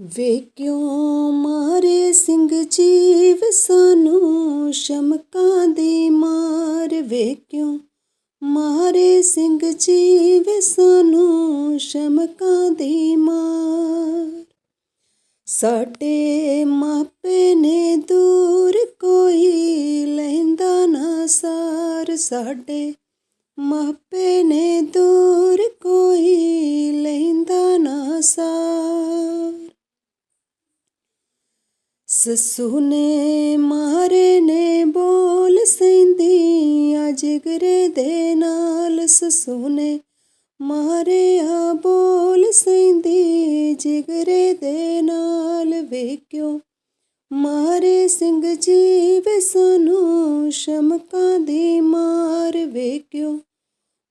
ਵੇ ਕਿਉਂ ਮਾਰੇ ਸਿੰਘ ਜੀਵ ਸਾਨੂੰ ਸ਼ਮਕਾਂ ਦੀ ਮਾਰ? ਵੇ ਕਿਉਂ ਮਾਰੇ ਸਿੰਘ ਜੀਵ ਸਾਨੂੰ ਸ਼ਮਕਾਂ ਦੀ ਮਾਰ? ਸਾਡੇ ਮਾਪੇ ਨੇ ਦੂਰ ਕੋਈ ਲੈਂਦਾ ਨਾ ਸਾਰ। ਸਾਡੇ ਮਾਪੇ ਨੇ ਦੂਰ ਕੋਈ ਲੈਂਦਾ ਨਾ ਸਾਰ। ਸੱਸੂ ਨੇ ਮਾਰੇ ਨੇ ਬੋਲ ਸੈਂਦੀ ਆ, ਜਿਗਰੇ ਦੇ ਨਾਲ ਸਸੂਨੇ ਮਾਰੇ ਆ ਬੋਲ ਸੈਂਦੀ ਜਿਗਰੇ ਦੇ ਨਾਲ ਵੇਖਿਓ ਮਾਰੇ ਸਿੰਘ ਜੀ ਵੇ ਸਾਨੂੰ ਸ਼ਮਕਾਂ ਦੀ ਮਾਰ ਵੇਖਿਓ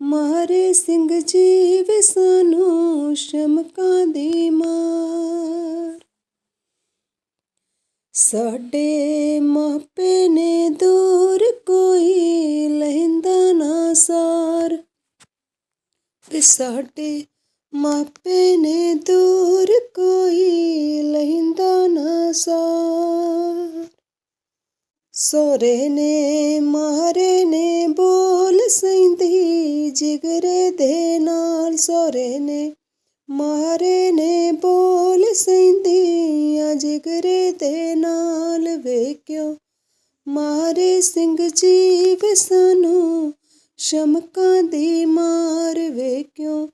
ਮਾਰੇ ਸਿੰਘ ਜੀ ਵੇ ਸਾਨੂੰ ਸ਼ਮਕਾਂ ਦੀ ਮਾਰ ਸਾਡੇ ਮਾਪੇ ਨੇ ਦੂਰ ਕੋਈ ਲੈਂਦਾ ਨਾ ਸਾਰ। ਵੇ ਸਾਡੇ ਮਾਪੇ ਨੇ ਦੂਰ ਕੋਈ ਲੈਂਦਾ ਨਾ ਸਾਰ। ਸੋਰੇ ਨੇ ਮਾਰੇ ਨੇ ਬੋਲ ਸੈਂਦੀ ਜਿਗਰੇ ਦੇ ਨਾਲ ਸੋਰੇ ਨੇ ਮਾਰੇ ਨੇ ਬੋਲ ਸੈਂਦੀ ਜਿਗਰੇ ਦੇ ਨਾਲ ਵੇਖਿਓ। ਮਾਰੇ ਸਿੰਘ ਜੀ ਵੇ ਸਾਨੂੰ ਸ਼ਮਕਾਂ ਦੀ ਮਾਰ ਵੇਖਿਓ।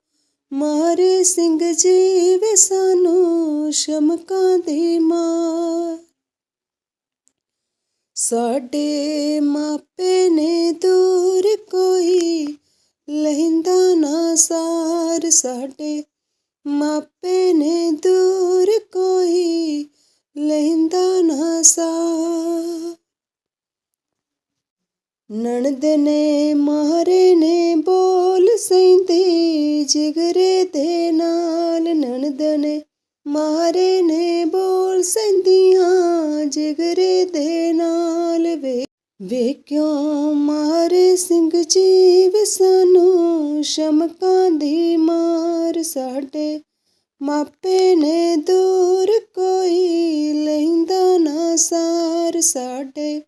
ਮਾਰੇ ਸਿੰਘ ਜੀ ਵੇ ਸਾਨੂੰ ਸ਼ਮਕਾਂ ਦੀ ਮਾਰ। ਸਾਡੇ ਮਾਪੇ ਨੇ ਦੂਰ ਕੋਈ ਲਹਿੰਦਾ ਨਾ ਸਾਰ ਸਾਡੇ ਮਾਪੇ ਨੇ ਦੂਰ ਕੋਈ ਲੈਂਦਾ ਨਾ ਸਾਰ ਨਣਦ ਨੇ ਮਾਰੇ ਨੇ ਬੋਲ ਸੈਂਦੀ ਜਿਗਰੇ ਦੇ ਨਾਲ ਨਣਦ ਨੇ ਮਾਰੇ ਨੇ ਬੋਲ ਸੈਂਦੀਆਂ ਜਿਗਰੇ ਦੇ ਨਾਲ ਵੇ ਵੇ ਕਿਉਂ ਮਾਰੇ ਸਿੰਘ ਜੀ ਵੇ ਸਾਨੂੰ ਸ਼ਮਕਾਂ ਦੀ ਮਾਰ? ਸਾਡੇ ਮਾਪੇ ਨੇ ਦੂਰ ਕੋਈ ਲੈਂਦਾ ਨਾ ਸਾਰ। ਸਾਡੇ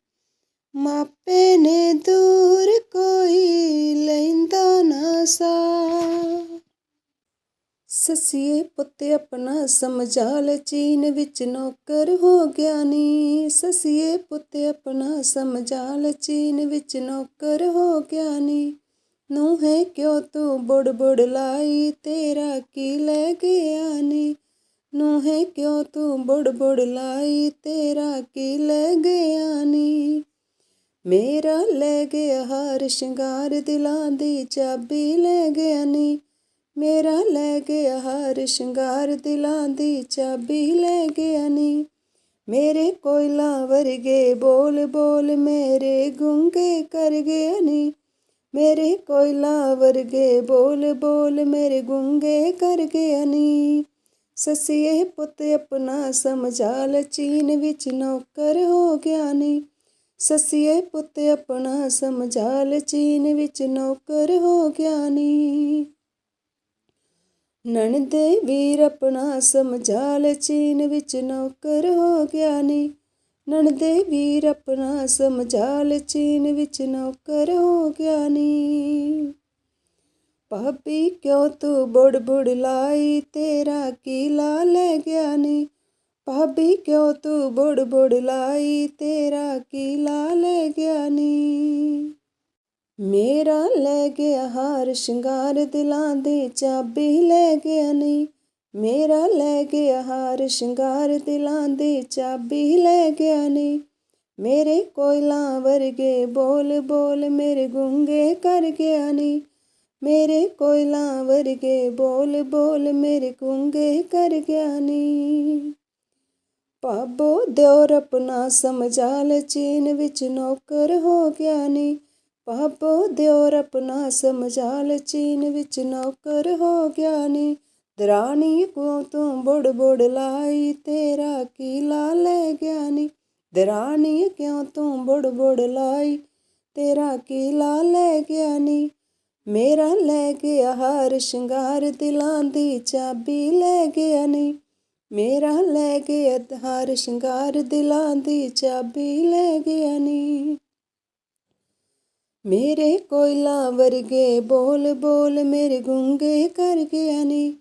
ਸਸੀਏ ਪੁੱਤ ਆਪਣਾ ਸਮਝਾ ਲੈ ਚੀਨ ਵਿੱਚ ਨੌਕਰ ਹੋ ਗਿਆ ਨੀ। ਸਸੀਏ ਪੁੱਤ ਆਪਣਾ ਸਮਝਾ ਲੈ ਚੀਨ ਵਿੱਚ ਨੌਕਰ ਹੋ ਗਿਆ ਨੀ। ਨੂੰ ਹੈ ਕਿਉਂ ਤੂੰ ਬੁੜ ਬੁੜ ਲਾਈ, ਤੇਰਾ ਕੀ ਲੈ ਗਿਆ ਨੀ? ਨੂੰ ਹੈ ਕਿਉਂ ਤੂੰ ਬੁੜ ਬੁੜ ਲਾਈ, ਤੇਰਾ ਕੀ ਲੈ ਗਿਆ ਨੀ? ਮੇਰਾ ਲੈ ਗਿਆ ਹਾਰ, ਸ਼ਿੰਗਾਰ ਦਿਲਾਂ ਦੀ ਚਾਬੀ ਲੈ ਗਿਆ ਨੀ। ਮੇਰਾ ਲੈ ਗਿਆ ਹਾਰ ਸ਼ਿੰਗਾਰ ਦਿਲਾਂ ਦੀ ਚਾਬੀ ਲੈ ਗਿਆ ਨੀ। ਮੇਰੇ ਕੋਇਲਾ ਵਰਗੇ ਬੋਲ ਬੋਲ ਮੇਰੇ ਗੁੰਗੇ ਕਰ ਗਿਆ ਨੀ। ਮੇਰੇ ਕੋਇਲਾ ਵਰਗੇ ਬੋਲ ਬੋਲ ਮੇਰੇ ਗੁੰਗੇ ਕਰ ਗਿਆ ਨੀ। ਸਸੀਏ ਪੁੱਤ, ਆਪਣਾ ਸਮਝਾ ਲੈ ਚੀਨ ਵਿੱਚ ਨੌਕਰ ਹੋ ਗਿਆ ਨੀ। ਸਸੀਏ ਪੁੱਤ, ਆਪਣਾ ਸਮਝਾ ਲੈ ਚੀਨ ਵਿੱਚ ਨੌਕਰ ਹੋ ਗਿਆ ਨੀ। ਨਣਦੇ ਵੀਰ ਆਪਣਾ ਸਮਝਾਲ, ਚੀਨ ਵਿੱਚ ਨੌਕਰ ਹੋ ਗਿਆ ਨੀ। ਨਣਦੇ ਵੀਰ ਆਪਣਾ ਸਮਝਾਲ, ਚੀਨ ਵਿੱਚ ਨੌਕਰ ਹੋ ਗਿਆ ਨੀ। ਭਾਬੀ, ਕਿਉਂ ਤੂੰ ਬੁੜ ਬੁੜ ਲਾਈ? ਤੇਰਾ ਕੀ ਲਾ ਲੈ ਗਿਆ ਨੀ? ਭਾਬੀ, ਕਿਉਂ ਤੂੰ ਬੁੜ ਬੁੜ ਲਾਈ? ਤੇਰਾ ਕੀ ਲਾ ਲੈ ਗਿਆ ਨੀ? ਮੇਰਾ ਲੈ ਗਿਆ ਹਾਰ ਸ਼ਿੰਗਾਰ ਦਿਲਾਂ ਦੀ ਚਾਬੀ ਲੈ ਗਿਆ ਨਹੀਂ ਮੇਰਾ ਲੈ ਗਿਆ ਹਾਰ ਸ਼ਿੰਗਾਰ ਦਿਲਾਂ ਦੀ ਚਾਬੀ ਲੈ ਗਿਆ ਨੀ ਮੇਰੇ ਕੋਇਲਾਂ ਵਰਗੇ ਬੋਲ ਬੋਲ ਮੇਰੇ ਗੁੰਗੇ ਕਰ ਗਿਆ ਨੀ ਮੇਰੇ ਕੋਇਲਾਂ ਵਰਗੇ ਬੋਲ ਬੋਲ ਮੇਰੇ ਗੁੰਗੇ ਕਰ ਗਿਆ ਨੀ ਪਾਬੋ ਦਿਓਰ ਆਪਣਾ ਸਮਝਾ ਚੀਨ ਵਿੱਚ ਨੌਕਰ ਹੋ ਗਿਆ ਨੀ ਪਾਪੋ ਦਿਓਰ ਆਪਣਾ ਸਮਝਾ ਚੀਨ ਵਿੱਚ ਨੌਕਰ ਹੋ ਗਿਆ ਨੀ। ਦਰਾਣੀ ਕੋ ਤੂੰ ਬੁੜ ਬੁੜ ਲਾਈ, ਤੇਰਾ ਕੀ ਲਾ ਲੈ ਗਿਆ ਨੀ ਦਰਾਣੀ ਕਿਉਂ ਤੂੰ ਬੁੜ ਬੁੜ ਲਾਈ, ਤੇਰਾ ਕੀ ਲਾ ਲੈ ਗਿਆ ਨੀ ਮੇਰਾ ਲੈ ਗਿਆ ਹਾਰ ਸ਼ਿੰਗਾਰ, ਦਿਲਾਂ ਦੀ ਚਾਬੀ ਲੈ ਗਿਆ ਨੀ। ਮੇਰਾ ਲੈ ਗਿਆ ਹਾਰ ਸ਼ਿੰਗਾਰ, ਦਿਲਾਂ ਦੀ ਚਾਬੀ ਲੈ ਗਿਆ ਨੀ। ਮੇਰੇ ਕੋਇਲਾ ਵਰਗੇ ਬੋਲ ਬੋਲ ਮੇਰੇ ਗੁੰਗੇ ਕਰ ਗਿਆ ਨੀ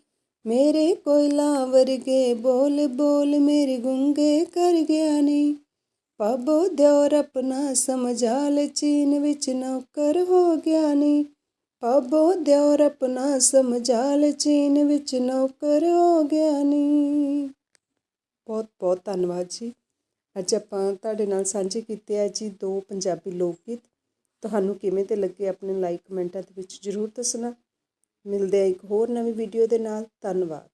ਮੇਰੇ ਕੋਇਲਾ ਵਰਗੇ ਬੋਲ ਬੋਲ ਮੇਰੇ ਗੁੰਗੇ ਕਰ ਗਿਆ ਨੀ ਪਾਬੋ ਦਿਓਰ ਆਪਣਾ ਸਮਝਾਲ ਚੀਨ ਵਿੱਚ ਨੌਕਰ ਹੋ ਗਿਆ ਨੀ ਪਾਬੋ ਦਿਓਰ ਆਪਣਾ ਸਮਝਾਲ ਚੀਨ ਵਿੱਚ ਨੌਕਰ ਹੋ ਗਿਆ ਨੀ ਬਹੁਤ ਬਹੁਤ ਧੰਨਵਾਦ ਜੀ। ਅੱਜ ਆਪਾਂ ਤੁਹਾਡੇ ਨਾਲ ਸਾਂਝੇ ਕੀਤੇ ਆ ਜੀ ਦੋ ਪੰਜਾਬੀ ਲੋਕ ਗੀਤ। ਤੁਹਾਨੂੰ ਕਿਵੇਂ ਤੇ ਲੱਗੇ ਆਪਣੇ ਲਾਈਕ ਕਮੈਂਟਾਂ ਦੇ ਵਿੱਚ ਜ਼ਰੂਰ ਦੱਸਣਾ। ਮਿਲਦੇ ਆ ਇੱਕ ਹੋਰ ਨਵੀਂ ਵੀਡੀਓ ਦੇ ਨਾਲ। ਧੰਨਵਾਦ।